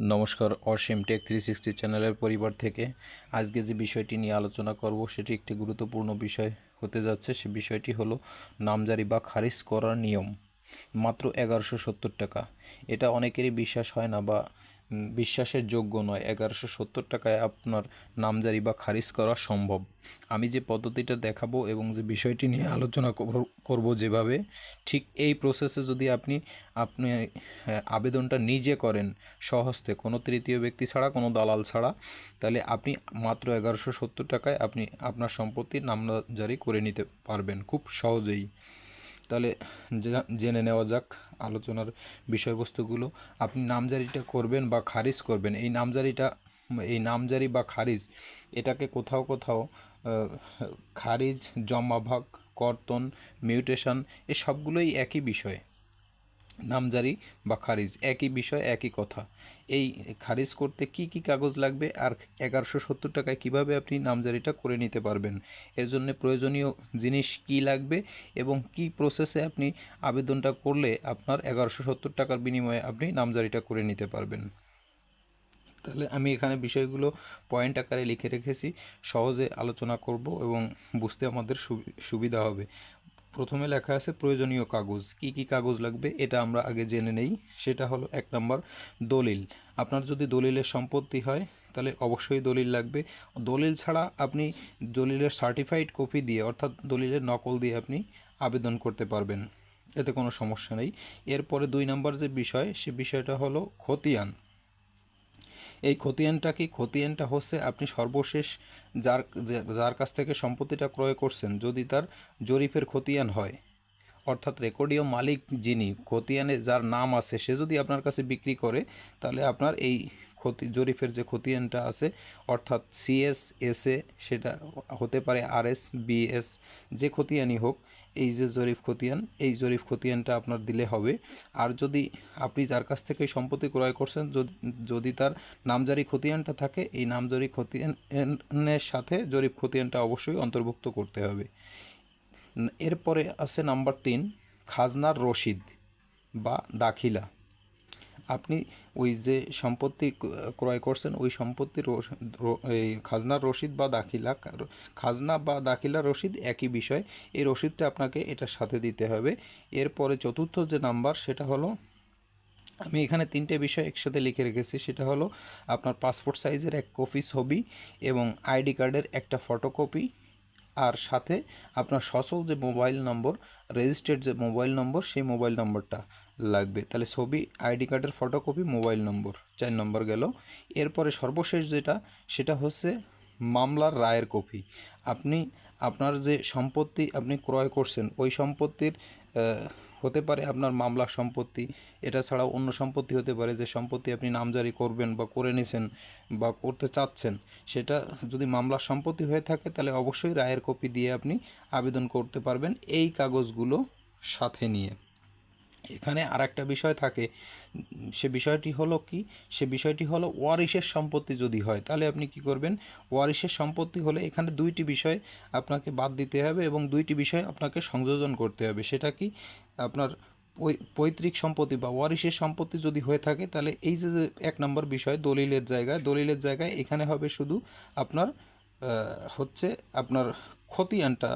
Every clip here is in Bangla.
নমস্কার অসীম টেক থ্রি সিক্সটি চ্যানেলের পরিবার থেকে। আজকে যে বিষয়টি নিয়ে আলোচনা করব, সেটি একটি গুরুত্বপূর্ণ বিষয় হতে যাচ্ছে। সে বিষয়টি হলো নামজারি বা খারিজ করার নিয়ম। মাত্র এগারোশো সত্তর টাকা। এটা অনেকেরই বিশ্বাস হয় না বা বিশ্বাসের যোগ্য নয়। এগারোশো সত্তর টাকায় আপনার নামজারি বা খারিজ করা সম্ভব। আমি যে পদ্ধতিটা দেখাবো এবং যে বিষয়টি নিয়ে আলোচনা করব- যেভাবে, ঠিক এই প্রসেসে যদি আপনি আপনি আবেদনটা নিজে করেন সহস্তে কোনো তৃতীয় ব্যক্তি ছাড়া, কোনো দালাল ছাড়া, তাহলে আপনি মাত্র এগারোশো সত্তর টাকায় আপনি আপনার সম্পত্তির নামজারি করে নিতে পারবেন খুব সহজেই। তাহলে জেনে নেওয়া যাক আলোচনার বিষয়বস্তুগুলো। আপনি নামজারিটা করবেন বা খারিজ করবেন। এই নামজারিটা, এই নামজারি বা খারিজ, এটাকে কোথাও কোথাও খারিজ, জমাভাগ, কর্তন, মিউটেশন এসবগুলোই সবগুলোই একই বিষয়। নামজারি বা খারিজ, একই বিষয়, একই কথা। এই খারিজ করতে কি কি কাগজ লাগবে আর এগারোশো সত্তর টাকায় কীভাবে আপনি নামজারিটা করে নিতে পারবেন? এর জন্য প্রয়োজনীয় জিনিস কি লাগবে এবং কি প্রসেসে আপনি আবেদনটা করলে আপনার এগারোশো সত্তর টাকার বিনিময়ে আপনি নামজারিটা করে নিতে পারবেন? তাহলে আমি এখানে বিষয়গুলো পয়েন্ট আকারে লিখে রেখেছি। সহজে আলোচনা করব এবং বুঝতে আমাদের সুবি- সুবিধা হবে। প্রথমে লেখা আছে প্রয়োজনীয় কাগজ। কি কি কাগজ লাগবে? এটা আমরা আগে জেনে নেই। সেটা হলো এক নম্বর, দলিল। আপনার যদি দলিলের সম্পত্তি হয়, তাহলে অবশ্যই দলিল লাগবে। দলিল ছাড়া আপনি দলিলের সার্টিফাইড কপি দিয়ে, অর্থাৎ দলিলের নকল দিয়ে আপনি আবেদন করতে পারবেন। এতে কোনো সমস্যা নেই। এরপরে দুই নম্বর যে বিষয়, সে বিষয়টা হলো খতিয়ান। এই খতিয়ানটা কি? খতিয়ানটা হচ্ছে আপনি সর্বশেষ যার যার কাছ থেকে সম্পত্তিটা ক্রয় করছেন, যদি তার জরিপের খতিয়ান হয়, অর্থাৎ রেকর্ডীয় মালিক যিনি, খতিয়ানে যার নাম আছে, সে যদি আপনার কাছে বিক্রি করে, তাহলে আপনার এই ক্ষতি জরিফের যে খতিয়ানটা আছে, অর্থাৎ সিএস এসএ সেটা হতে পারে আরএস বিএস যে খতিয়ানই হোক এই যে জরিফ খতিয়ান, এই জরিফ খতিয়ানটা আপনার দিলে হবে। আর যদি আপনি যার কাছ থেকে সম্পত্তি ক্রয় করছেন যদি- তার নামজারি খতিয়ানটা থাকে, এই নামজারি খতিয়ানের সাথে জরিফ খতিয়ানটা অবশ্যই অন্তর্ভুক্ত করতে হবে। এরপরে আছে নাম্বার তিন, খাজনার রশিদ বা দাখিলা। আপনি ওই যে সম্পত্তি ক্রয় করছেন, ওই সম্পত্তির খাজনার রসিদ বা দাখিলা খাজনা বা দাখিলা রসিদ একই বিষয়। এই রসিদটা আপনাকে এটার সাথে দিতে হবে। এরপরে চতুর্থ যে নাম্বার, সেটা হলো, আমি এখানে তিনটে বিষয় একসাথে লিখে রেখেছি। সেটা হলো, আপনার পাসপোর্ট সাইজের এক কপি ছবি এবং আইডি কার্ডের একটা ফটোকপি। আর সাথে আপনার সচল যে মোবাইল নম্বর, রেজিস্টার্ড যে মোবাইল নম্বর, সেই মোবাইল নম্বরটা। লাগবে। তাহলে ছবি, আইডি কার্ডের ফটোকপি মোবাইল নম্বর চার নম্বর গেল। এরপরে সর্বশেষ যেটা, সেটা হচ্ছে মামলার রায়ের কপি। আপনি, আপনার যে সম্পত্তি আপনি ক্রয় করছেন, ওই সম্পত্তির হতে পারে আপনার মামলার সম্পত্তি, এটা ছাড়াও অন্য সম্পত্তি হতে পারে, যে সম্পত্তি আপনি নামজারি করবেন বা করে নিছেন বা করতে চাচ্ছেন, সেটা যদি মামলার সম্পত্তি হয়ে থাকে, তাহলে অবশ্যই রায়ের কপি দিয়ে আপনি আবেদন করতে পারবেন, এই কাগজগুলো সাথে নিয়ে। এখানে আর একটা বিষয় থাকে, সে বিষয়টি হলো কি? সে বিষয়টি হলো ওয়ারিশের সম্পত্তি যদি হয়, তাহলে আপনি কি করবেন? ওয়ারিশের সম্পত্তি হলে এখানে দুইটি বিষয় আপনাকে বাদ দিতে হবে এবং দুইটি বিষয় আপনাকে সংযোজন করতে হবে। সেটা কি? আপনার পৈতৃক সম্পত্তি বা ওয়ারিশের সম্পত্তি যদি হয়ে থাকে, তাহলে এই যে এক নম্বর বিষয়, দলিলের জায়গায় দলিলের জায়গায় এখানে হবে শুধু আপনার হচ্ছে আপনার খতিয়ানটা,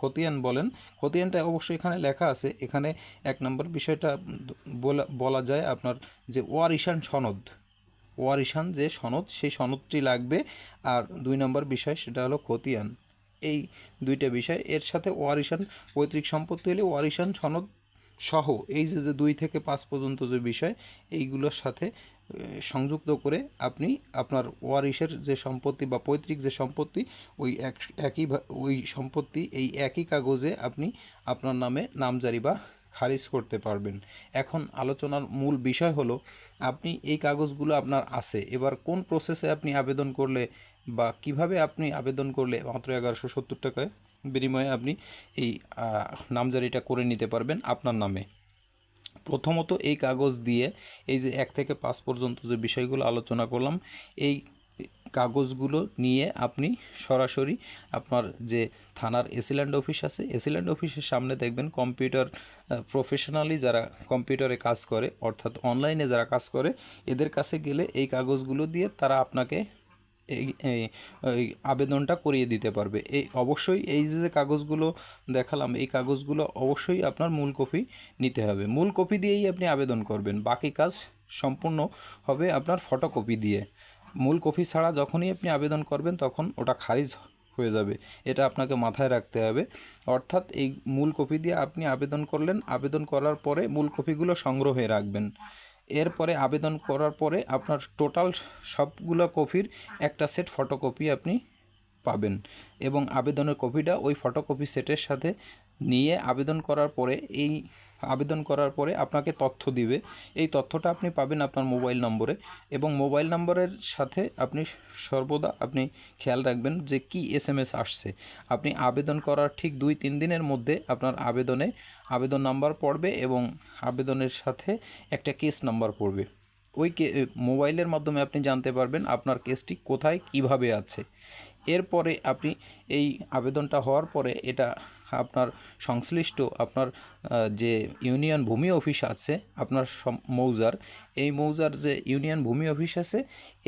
খতিয়ান বলেন। খতিয়ানটা অবশ্যই এখানে লেখা আছে, এখানে এক নম্বর বিষয়টা বলা যায় আপনার যে ওয়ারিশান সনদ। ওয়ারিশান যে সনদ, সেই সনদটি লাগবে। আর দুই নম্বর বিষয়, সেটা হলো খতিয়ান। এই দুইটা বিষয়, এর সাথে ওয়ারিশান পৈতৃক সম্পত্তি হলে ওয়ারিশান সনদ সহ, এই যে যে দুই থেকে পাঁচ পর্যন্ত যে বিষয়, এইগুলোর সাথে সংযুক্ত করে আপনি আপনার ওয়ারিশের যে সম্পত্তি বা পৈতৃক যে সম্পত্তি, ওই এক, একই ওই সম্পত্তি, এই একই কাগজে আপনি আপনার নামে নামজারি বা খারিজ করতে পারবেন। এখন আলোচনার মূল বিষয় হলো, আপনি এই কাগজগুলো আপনার আছে, এবার কোন প্রসেসে আপনি আবেদন করলে বা কীভাবে আপনি আবেদন করলে, মাত্র এগারোশো সত্তর টাকায়? বিনিময়ে আপনি এই নামজারিটা করে নিতে পারবেন আপনার নামে। প্রথমত এই কাগজ দিয়ে এই যে এক থেকে পাঁচ পর্যন্ত যে বিষয়গুলো আলোচনা করলাম, এই কাগজগুলো নিয়ে আপনি সরাসরি আপনার যে থানার এসিল্যান্ড অফিস আছে এসিল্যান্ড অফিসের সামনে দেখবেন কম্পিউটার প্রফেশনালি যারা কম্পিউটারে কাজ করে, অর্থাৎ অনলাইনে যারা কাজ করে, এদের কাছে গেলে এই কাগজগুলো দিয়ে তারা আপনাকে এই আবেদনটা করিয়ে দিতে পারবে। এই, অবশ্যই এই যে কাগজগুলো দেখালাম, এই কাগজগুলো অবশ্যই আপনার মূল কপি নিতে হবে। মূল কপি দিয়েই আপনি আবেদন করবেন। বাকি কাজ সম্পূর্ণ হবে আপনার ফটোকপি দিয়ে। মূল কপি ছাড়া যখনই আপনি আবেদন করবেন, তখন ওটা খারিজ হয়ে যাবে। এটা আপনাকে মাথায় রাখতে হবে। অর্থাৎ এই মূল কপি দিয়ে আপনি আবেদন করলেন। আবেদন করার পরে মূল কপিগুলো সংগ্রহে রাখবেন। এরপরে আবেদন করার পরে আপনার টোটাল সবগুলো কপির একটা সেট ফটোকপি আপনি পাবেন। এবং আবেদনের কপিটা ওই ফটোকপি সেটের সাথে নিয়ে আবেদন করার পরে এই আবেদন করার পরে আপনাকে তথ্য দিবে। এই তথ্যটা আপনি পাবেন আপনার মোবাইল নম্বরে। এবং মোবাইল নম্বরের সাথে আপনি সর্বদা আপনি খেয়াল রাখবেন যে কি এস এম এস আসছে। আপনি আবেদন করার ঠিক দুই, তিন দিনের মধ্যে আপনার আবেদনে আবেদন নাম্বার পড়বে এবং আবেদনের সাথে একটা কেস নাম্বার পড়বে। ওই মোবাইলের মাধ্যমে আপনি জানতে পারবেন আপনার কেসটি কোথায়, কীভাবে আছে। এরপরে আপনি এই আবেদনটা হওয়ার পরে এটা আপনার সংশ্লিষ্ট আপনার যে ইউনিয়ন ভূমি অফিস আছে, আপনার মৌজার, এই মৌজার যে ইউনিয়ন ভূমি অফিস আছে,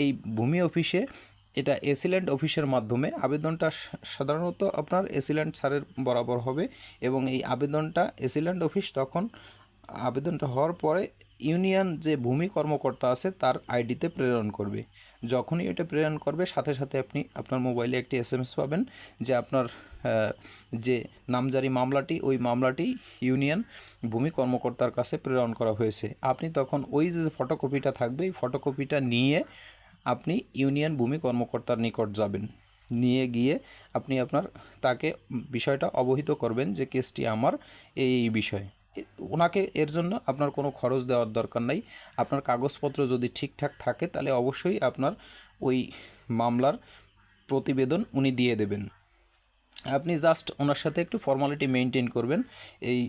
এই ভূমি অফিসে এটা এসিল্যান্ড অফিসের মাধ্যমে আবেদনটা সাধারণত আপনার এসিল্যান্ড স্যারের বরাবর হবে এবং এই আবেদনটা এসিল্যান্ড অফিস তখন আবেদনটা হওয়ার পরে ইউনিয়ন যে ভূমি কর্মকর্তা আছে, তার আইডিতে প্রেরণ করবে। যখনই এটা প্রেরণ করবে, সাথে সাথে আপনি আপনার মোবাইলে একটি এস পাবেন যে আপনার যে নামজারি মামলাটি, ওই মামলাটি ইউনিয়ন ভূমি কর্মকর্তার কাছে প্রেরণ করা হয়েছে। আপনি তখন ওই যে ফটোকপিটা থাকবে, এই ফটোকপিটা নিয়ে আপনি ইউনিয়ন ভূমি কর্মকর্তার নিকট যাবেন। নিয়ে গিয়ে আপনি আপনার তাকে বিষয়টা অবহিত করবেন যে কেসটি আমার এই বিষয়। ওনাকে এর জন্য আপনার কোনো খরচ দেওয়ার দরকার নাই। আপনার কাগজপত্র যদি ঠিকঠাক থাকে, তাহলে অবশ্যই আপনার ওই মামলার প্রতিবেদন উনি দিয়ে দেবেন। আপনি জাস্ট ওনার সাথে একটু ফর্মালিটি মেনটেন করবেন। এই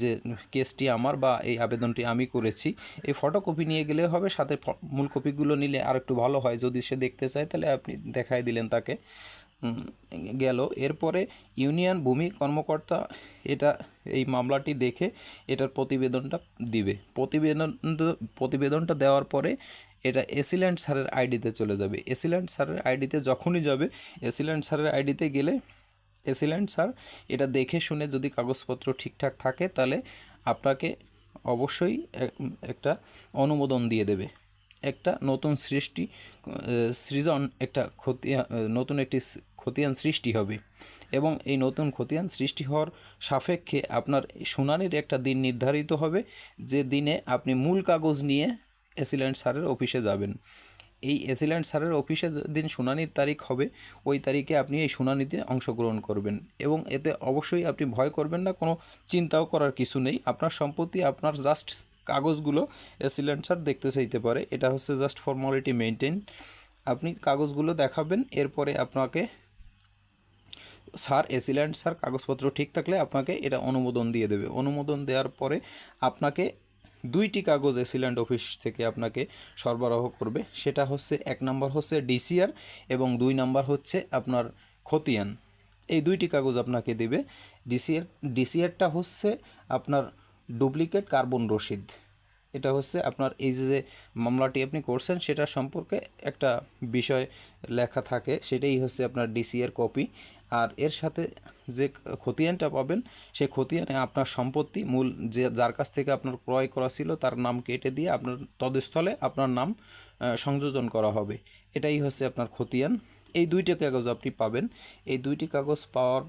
যে কেসটি আমার বা এই আবেদনটি আমি করেছি, এই ফটোকপি নিয়ে গেলে হবে, সাথে মূল কপিগুলো নিলে আর একটু ভালো হয়। যদি সে দেখতে চায়, তাহলে আপনি দেখাই দিলেন তাকে। গেল। এরপরে ইউনিয়ন ভূমি কর্মকর্তা এটা, এই মামলাটি দেখে এটার প্রতিবেদনটা দিবে। প্রতিবেদন, প্রতিবেদনটা দেওয়ার পরে এটা এসিল্যান্ড স্যারের আইডিতে চলে যাবে। এসিল্যান্ড স্যারের আইডিতে যখনই যাবে, এসিল্যান্ড স্যারের আইডিতে গেলে এসিল্যান্ড স্যার এটা দেখে শুনে যদি কাগজপত্র ঠিকঠাক থাকে, তাহলে আপনাকে অবশ্যই একটা অনুমোদন দিয়ে দেবে। একটা নতুন সৃষ্টি সৃজন একটা খতিয়া আহ, নতুন একটি খতিয়ান সৃষ্টি হবে। এবং এই নতুন খতিয়ান সৃষ্টি হওয়ার সাপেক্ষে আপনার শুনানির একটা দিন নির্ধারিত হবে যে দিনে আপনি মূল কাগজ নিয়ে এসিল্যান্ড স্যারের অফিসে যাবেন। এই এসিল্যান্ড স্যারের অফিসে দিন শুনানির তারিখ হবে ওই তারিখে আপনি এই শুনানিতে অংশগ্রহণ করবেন। এবং এতে অবশ্যই আপনি ভয় করবেন না কোনো চিন্তাও করার কিছু নেই। আপনার সম্পত্তি আপনার জাস্ট কাগজগুলো এসিল্যান্ড স্যার দেখতে চাইতে পারে। এটা হচ্ছে জাস্ট ফর্মালিটি মেনটেন আপনি কাগজগুলো দেখাবেন, এরপরে আপনাকে, স্যার এসিল্যান্ড স্যার কাগজপত্র ঠিক থাকলে আপনাকে এটা অনুমোদন দিয়ে দেবে। অনুমোদন দেওয়ার পরে আপনাকে দুইটি কাগজ এসিল্যান্ড অফিস থেকে আপনাকে সরবরাহ করবে। সেটা হচ্ছে, এক নম্বর হচ্ছে ডিসিআর এবং দুই নাম্বার হচ্ছে আপনার খতিয়ান। এই দুইটি কাগজ আপনাকে দেবে। ডিসিআর, ডিসিআরটা হচ্ছে আপনার ডুপ্লিকেট কার্বন রসিদ। এটা হচ্ছে আপনার এই যে মামলাটি আপনি করছেন, সেটা সম্পর্কে একটা বিষয় লেখা থাকে, সেটাই হচ্ছে আপনার ডিসিএর কপি। আর এর সাথে যে খতিয়ানটা পাবেন, সেই খতিয়ানে আপনার সম্পত্তি, মূল যে, যার কাছ থেকে আপনার ক্রয় করা ছিল, তার নাম কেটে দিয়ে আপনার তদস্থলে আপনার নাম সংযোজন করা হবে। এটাই হচ্ছে আপনার খতিয়ান। এই দুইটি কাগজ আপনি পাবেন। এই দুইটি কাগজ পাওয়ার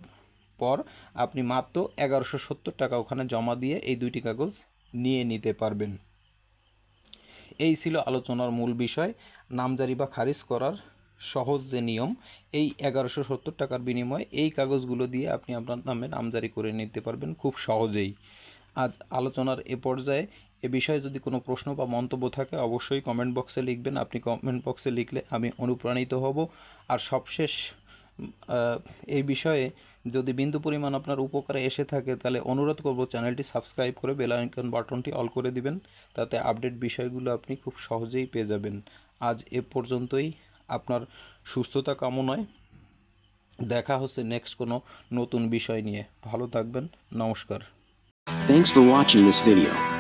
পর আপনি মাত্র এগারোশো সত্তর টাকা ওখানে জমা দিয়ে এই দুইটি কাগজ নিয়ে নিতে পারবেন। এই ছিল আলোচনার মূল বিষয়। নামজারি বা খারিজ করার সহজ যে নিয়ম, এই এগারোশো সত্তর টাকার বিনিময়ে এই কাগজগুলো দিয়ে আপনি আপনার নামে নামজারি করে নিতে পারবেন খুব সহজেই। আজ আলোচনার এ পর্যায়ে এ বিষয়ে যদি কোনো প্রশ্ন বা মন্তব্য থাকে, অবশ্যই কমেন্ট বক্সে লিখবেন। আপনি কমেন্ট বক্সে লিখলে আমি অনুপ্রাণিত হব। আর সবশেষ এই বিষয়ে যদি বিন্দু পরিমাণ আপনার উপকারে এসে থাকে, তাহলে অনুরোধ করব চ্যানেলটি সাবস্ক্রাইব করে বেল আইকন বাটনটি অল করে দিবেন, তাতে আপডেট বিষয়গুলো আপনি খুব সহজেই পেয়ে যাবেন। আজ এ পর্যন্তই, আপনার সুস্থতা কামনায়। দেখা হচ্ছে নেক্সট কোনো নতুন বিষয় নিয়ে। ভালো থাকবেন, নমস্কার। Thanks for watching this video.